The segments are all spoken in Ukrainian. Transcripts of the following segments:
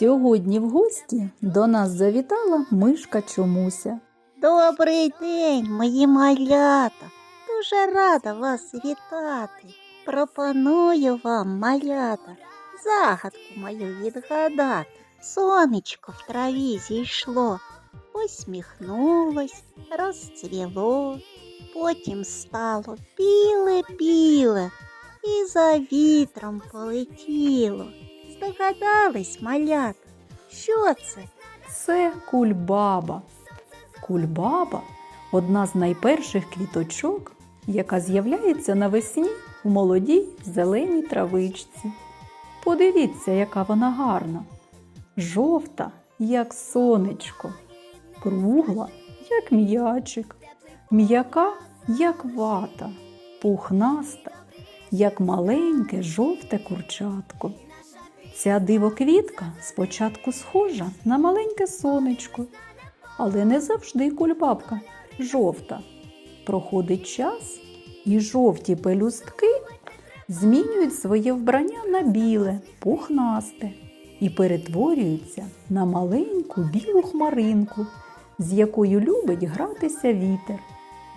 Сьогодні в гості до нас завітала мишка Чомуся. Добрий день, мої малята. Дуже рада вас вітати. Пропоную вам, малята, загадку мою відгадати. Сонечко в траві зійшло, посміхнулось, розцвіло, потім стало біле-біле і за вітром полетіло. Здогадались, малята, що це? Це кульбаба. Кульбаба одна з найперших квіточок, яка з'являється навесні в молодій зеленій травичці. Подивіться, яка вона гарна. Жовта, як сонечко, кругла, як м'ячик, м'яка, як вата, пухнаста, як маленьке жовте курчатко. Ця дивоквітка спочатку схожа на маленьке сонечко, але не завжди кульбабка жовта. Проходить час, і жовті пелюстки змінюють своє вбрання на біле, пухнасте і перетворюються на маленьку білу хмаринку, з якою любить гратися вітер.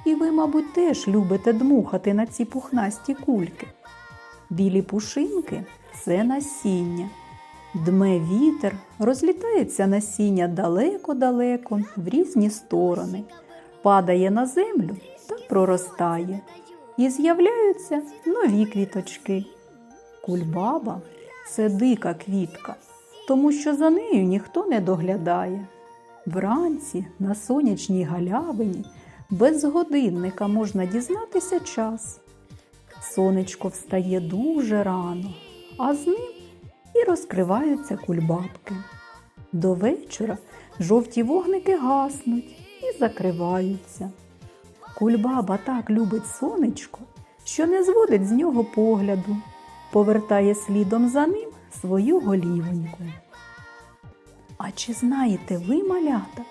І ви, мабуть, теж любите дмухати на ці пухнасті кульки. Білі пушинки це насіння. Дме вітер, розлітається насіння далеко-далеко в різні сторони, падає на землю та проростає. І з'являються нові квіточки. Кульбаба це дика квітка, тому що за нею ніхто не доглядає. Вранці на сонячній галявині без годинника можна дізнатися час. Сонечко встає дуже рано, а з ним і розкриваються кульбабки. До вечора жовті вогники гаснуть і закриваються. Кульбаба так любить сонечко, що не зводить з нього погляду, повертає слідом за ним свою голівоньку. А чи знаєте ви, малята,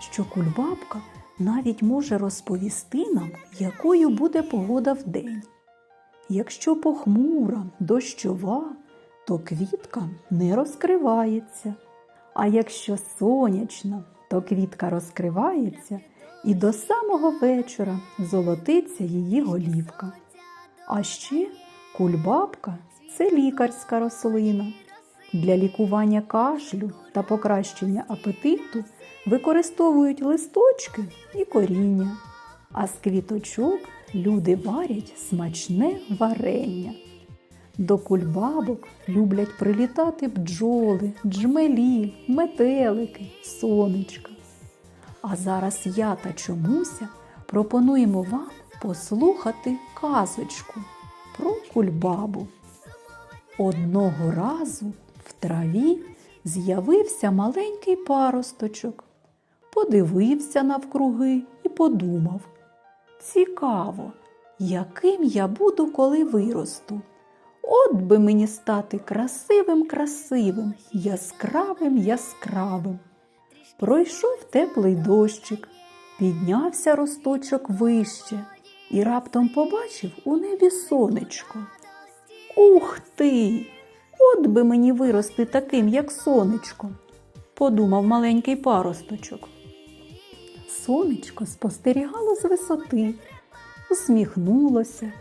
що кульбабка навіть може розповісти нам, якою буде погода вдень? Якщо похмура, дощова, то квітка не розкривається. А якщо сонячна, то квітка розкривається і до самого вечора золотиться її голівка. А ще кульбабка це лікарська рослина. Для лікування кашлю та покращення апетиту використовують листочки і коріння, а з квіточок люди варять смачне варення. До кульбабок люблять прилітати бджоли, джмелі, метелики, сонечка. А зараз я та чомуся пропонуємо вам послухати казочку про кульбабу. Одного разу в траві з'явився маленький паросточок, подивився навкруги і подумав: цікаво, яким я буду, коли виросту. От би мені стати красивим, красивим, яскравим, яскравим. Пройшов теплий дощик, піднявся росточок вище і раптом побачив у небі сонечко. Ух ти! От би мені вирости таким, як сонечко, подумав маленький паросточок. Сонечко спостерігало з висоти, усміхнулося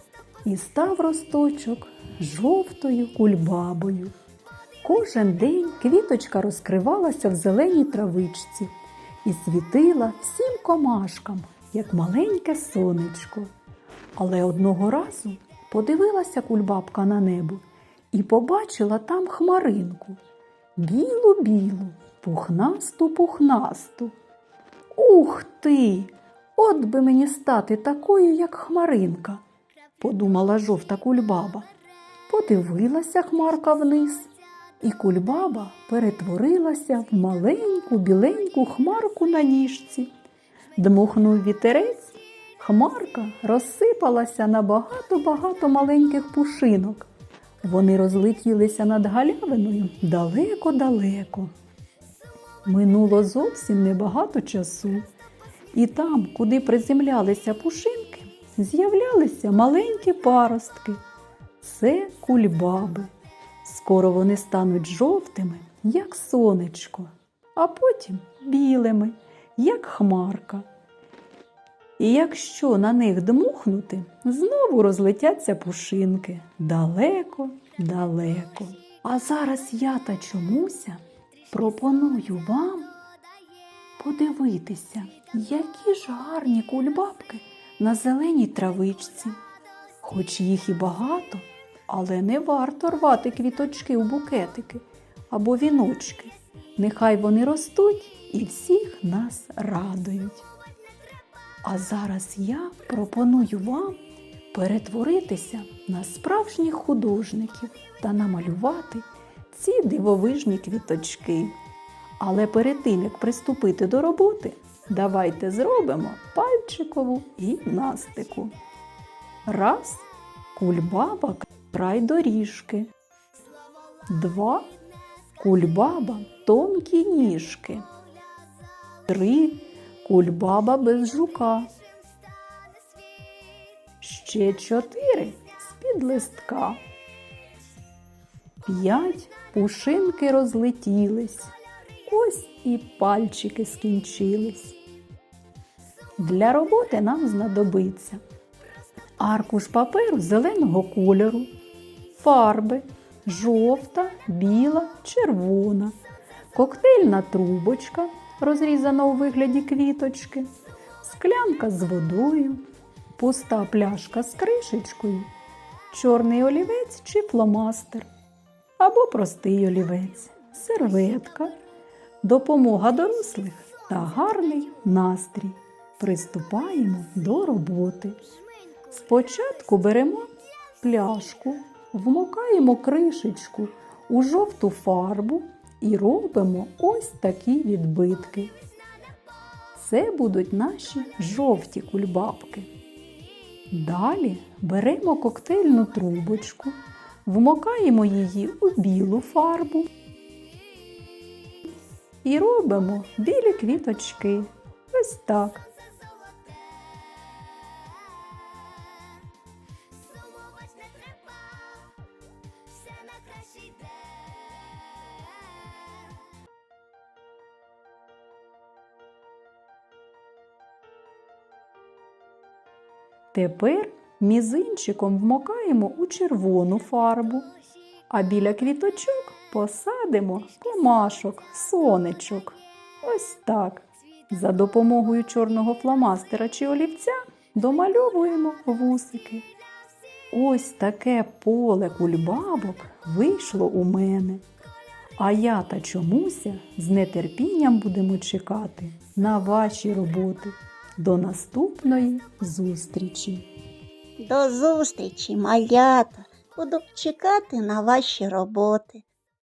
і став росточок жовтою кульбабою. Кожен день квіточка розкривалася в зеленій травичці і світила всім комашкам, як маленьке сонечко. Але одного разу подивилася кульбабка на небо і побачила там хмаринку. Білу-білу, пухнасту-пухнасту. Ух ти! От би мені стати такою, як хмаринка, подумала жовта кульбаба. Подивилася хмарка вниз, і кульбаба перетворилася в маленьку біленьку хмарку на ніжці. Дмухнув вітерець, хмарка розсипалася на багато-багато маленьких пушинок. Вони розлетілися над галявиною далеко-далеко. Минуло зовсім небагато часу, і там, куди приземлялися пушинки, з'являлися маленькі паростки. Це кульбаби. Скоро вони стануть жовтими як сонечко, а потім білими, як хмарка. І якщо на них дмухнути, знову розлетяться пушинки далеко, далеко. А зараз я та чомуся пропоную вам подивитися, які ж гарні кульбабки на зеленій травичці. Хоч їх і багато, але не варто рвати квіточки у букетики або віночки. Нехай вони ростуть і всіх нас радують. А зараз я пропоную вам перетворитися на справжніх художників та намалювати ці дивовижні квіточки. Але перед тим, як приступити до роботи, давайте зробимо пальчикову гімнастику. Раз кульбаба край доріжки. Два кульбаба тонкі ніжки. Три кульбаба без жука. Ще чотири з-під листка. П'ять пушинки розлетілись. Ось і пальчики скінчились. Для роботи нам знадобиться аркуш паперу зеленого кольору, фарби жовта, біла, червона, коктейльна трубочка, розрізана у вигляді квіточки, склянка з водою, пуста пляшка з кришечкою, чорний олівець чи фломастер, або простий олівець, серветка, допомога дорослих та гарний настрій. Приступаємо до роботи. Спочатку беремо пляшку, вмокаємо кришечку у жовту фарбу і робимо ось такі відбитки. Це будуть наші жовті кульбабки. Далі беремо коктейльну трубочку, вмокаємо її у білу фарбу і робимо білі квіточки. Ось так. Тепер мізинчиком вмокаємо у червону фарбу, а біля квіточок посадимо комашок, сонечок. Ось так. За допомогою чорного фломастера чи олівця домальовуємо вусики. Ось таке поле кульбабок вийшло у мене. А я та чомуся з нетерпінням будемо чекати на ваші роботи. До наступної зустрічі! До зустрічі, малята. Буду чекати на ваші роботи.